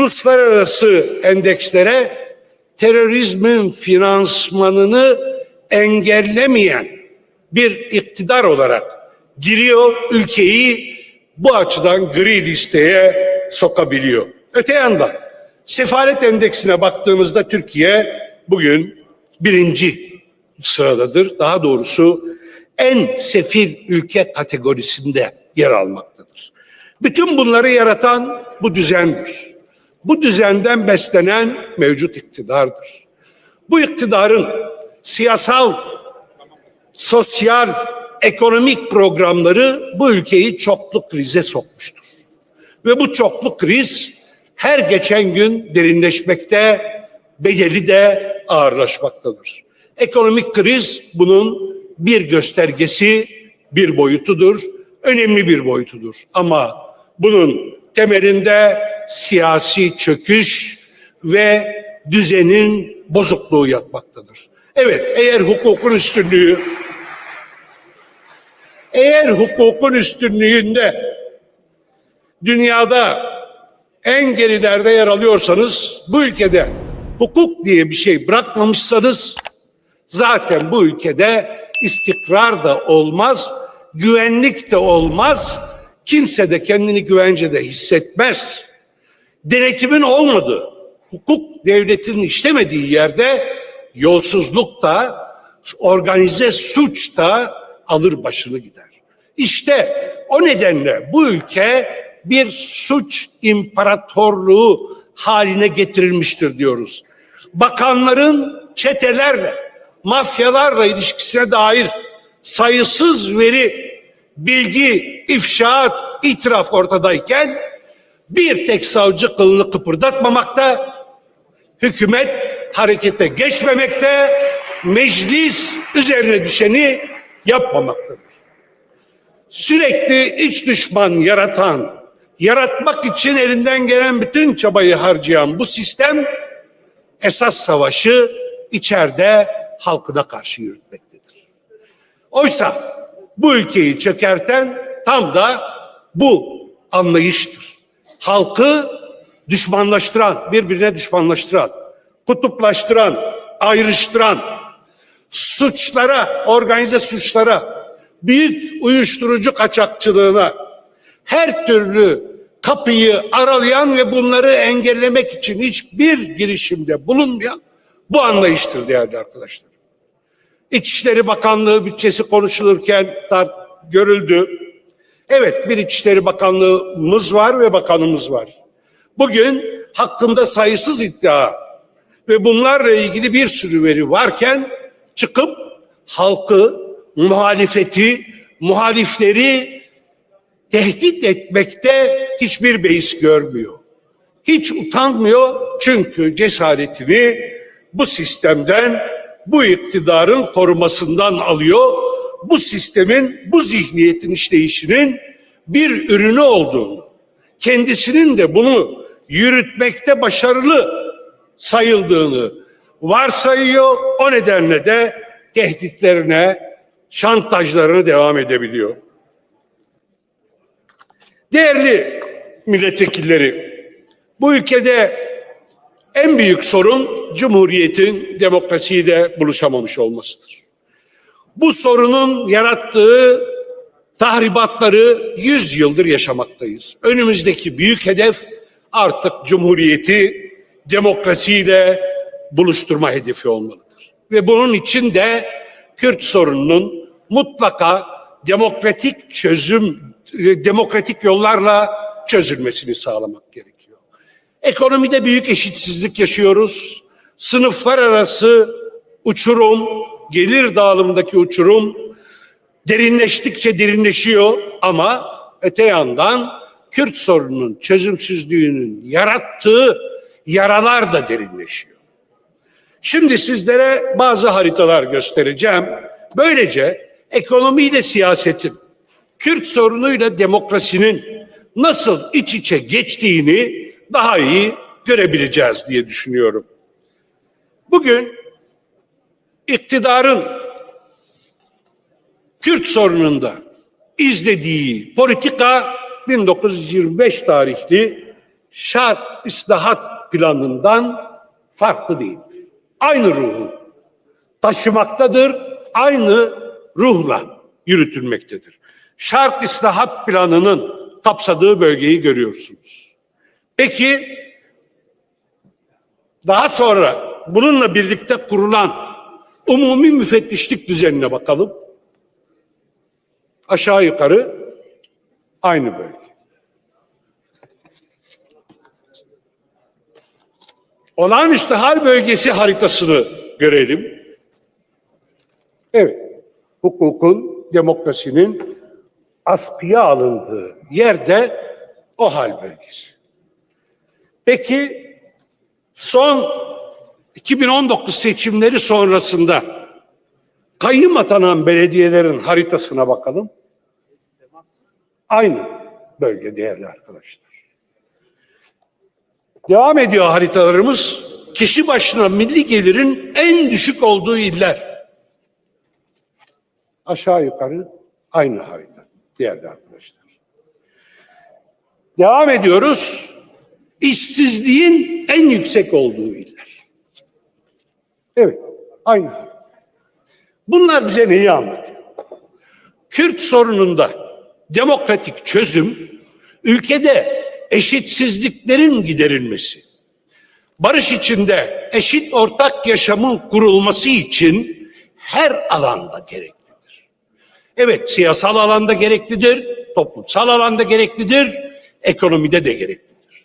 uluslararası endekslere terörizmin finansmanını engellemeyen bir iktidar olarak giriyor ülkeyi bu açıdan gri listeye sokabiliyor. Öte yandan sefalet endeksine baktığımızda Türkiye bugün birinci sıradadır. Daha doğrusu en sefil ülke kategorisinde yer almaktadır. Bütün bunları yaratan bu düzendir. Bu düzenden beslenen mevcut iktidardır. Bu iktidarın siyasal, sosyal, ekonomik programları bu ülkeyi çoklu krize sokmuştur. Ve bu çoklu kriz her geçen gün derinleşmekte, bedeli de ağırlaşmaktadır. Ekonomik kriz bunun bir göstergesi, bir boyutudur, önemli bir boyutudur. Ama bunun temelinde siyasi çöküş ve düzenin bozukluğu yatmaktadır. Evet, eğer hukukun üstünlüğü eğer hukukun üstünlüğünde dünyada en gerilerde yer alıyorsanız bu ülkede hukuk diye bir şey bırakmamışsanız zaten bu ülkede istikrar da olmaz, güvenlik de olmaz. Kimse de kendini güvencede hissetmez. Denetimin olmadığı, hukuk devletinin işlemediği yerde yolsuzluk da, organize suç da alır başını gider. İşte o nedenle bu ülke bir suç imparatorluğu haline getirilmiştir diyoruz. Bakanların çetelerle, mafyalarla ilişkisine dair sayısız veri, bilgi, ifşaat, itiraf ortadayken bir tek savcı kılını kıpırdatmamakta, hükümet harekete geçmemekte, meclis üzerine düşeni yapmamaktadır. Sürekli iç düşman yaratan, yaratmak için elinden gelen bütün çabayı harcayan bu sistem esas savaşı içeride halkına karşı yürütmektedir. Oysa bu ülkeyi çökerten tam da bu anlayıştır. Halkı düşmanlaştıran, birbirine düşmanlaştıran, kutuplaştıran, ayrıştıran, suçlara, organize suçlara, büyük uyuşturucu kaçakçılığına, her türlü kapıyı aralayan ve bunları engellemek için hiçbir girişimde bulunmayan bu anlayıştır değerli arkadaşlar. İçişleri Bakanlığı bütçesi konuşulurken görüldü. Evet bir İçişleri Bakanlığımız var ve bakanımız var. Bugün hakkında sayısız iddia ve bunlarla ilgili bir sürü veri varken çıkıp halkı, muhalefeti, muhalifleri tehdit etmekte hiçbir beis görmüyor. Hiç utanmıyor çünkü cesaretini bu sistemden, bu iktidarın korumasından alıyor. Bu sistemin, bu zihniyetin işleyişinin bir ürünü olduğunu, kendisinin de bunu yürütmekte başarılı sayıldığını varsayıyor. O nedenle de tehditlerine, şantajlarına devam edebiliyor. Değerli milletvekilleri, bu ülkede en büyük sorun Cumhuriyet'in demokrasiyle buluşamamış olmasıdır. Bu sorunun yarattığı tahribatları 100 yıldır yaşamaktayız. Önümüzdeki büyük hedef artık Cumhuriyet'i demokrasiyle buluşturma hedefi olmalıdır. Ve bunun için de Kürt sorununun mutlaka demokratik çözüm, demokratik yollarla çözülmesini sağlamak gerekiyor. Ekonomide büyük eşitsizlik yaşıyoruz. Sınıflar arası uçurum, gelir dağılımındaki uçurum derinleştikçe derinleşiyor ama öte yandan Kürt sorununun çözümsüzlüğünün yarattığı yaralar da derinleşiyor. Şimdi sizlere bazı haritalar göstereceğim. Böylece ekonomiyle siyasetin, Kürt sorunuyla demokrasinin nasıl iç içe geçtiğini daha iyi görebileceğiz diye düşünüyorum. Bugün iktidarın Kürt sorununda izlediği politika 1925 tarihli şart islahat planından farklı değil. Aynı ruhu taşımaktadır, aynı ruhla yürütülmektedir. Şart islahat planının kapsadığı bölgeyi görüyorsunuz. Peki daha sonra bununla birlikte kurulan umumi müfettişlik düzenine bakalım. Aşağı yukarı aynı bölge. Olağanüstü hal bölgesi haritasını görelim. Evet, hukukun, demokrasinin askıya alındığı yerde o hal bölgesi. Peki son 2019 seçimleri sonrasında kayyım atanan belediyelerin haritasına bakalım. Aynı bölge değerli arkadaşlar. Devam ediyor haritalarımız. Kişi başına milli gelirin en düşük olduğu iller. Aşağı yukarı aynı harita değerli arkadaşlar. Devam ediyoruz. İşsizliğin en yüksek olduğu iller. Evet, aynı. Bunlar bize neyi anlatıyor? Kürt sorununda demokratik çözüm ülkede eşitsizliklerin giderilmesi, barış içinde eşit ortak yaşamın kurulması için her alanda gereklidir. Evet, siyasal alanda gereklidir, toplumsal alanda gereklidir, ekonomide de gereklidir.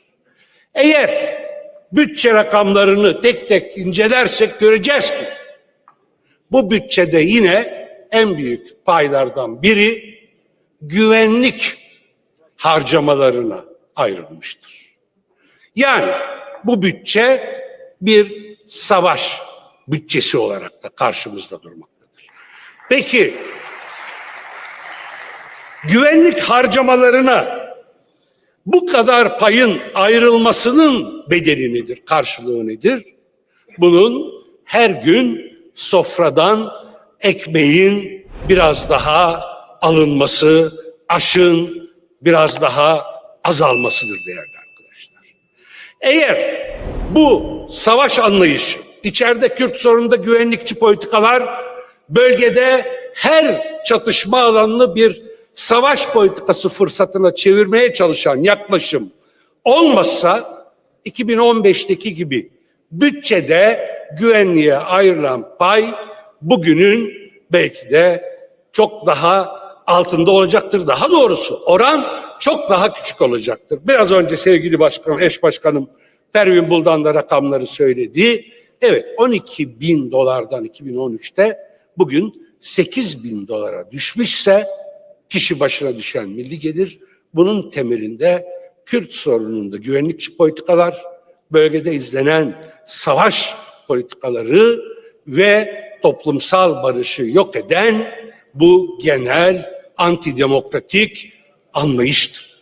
Eğer bütçe rakamlarını tek tek incelersek göreceğiz ki bu bütçede yine en büyük paylardan biri güvenlik harcamalarına ayrılmıştır. Yani bu bütçe bir savaş bütçesi olarak da karşımızda durmaktadır. Peki güvenlik harcamalarına bu kadar payın ayrılmasının bedeli nedir, karşılığı nedir? Bunun her gün sofradan ekmeğin biraz daha alınması, aşın biraz daha azalmasıdır değerli arkadaşlar. Eğer bu savaş anlayışı, içeride Kürt sorununda güvenlikçi politikalar, bölgede her çatışma alanını bir savaş politikası fırsatına çevirmeye çalışan yaklaşım olmazsa 2015'teki gibi bütçede güvenliğe ayrılan pay bugünün belki de çok daha altında olacaktır. Daha doğrusu oran çok daha küçük olacaktır. Biraz önce sevgili başkan, eş başkanım Pervin Buldan da rakamları söyledi. Evet 12 bin dolardan 2013'te bugün 8 bin dolara düşmüşse kişi başına düşen milli gelir bunun temelinde Kürt sorununda güvenlikçi politikalar, bölgede izlenen savaş politikaları ve toplumsal barışı yok eden bu genel antidemokratik anlayıştır.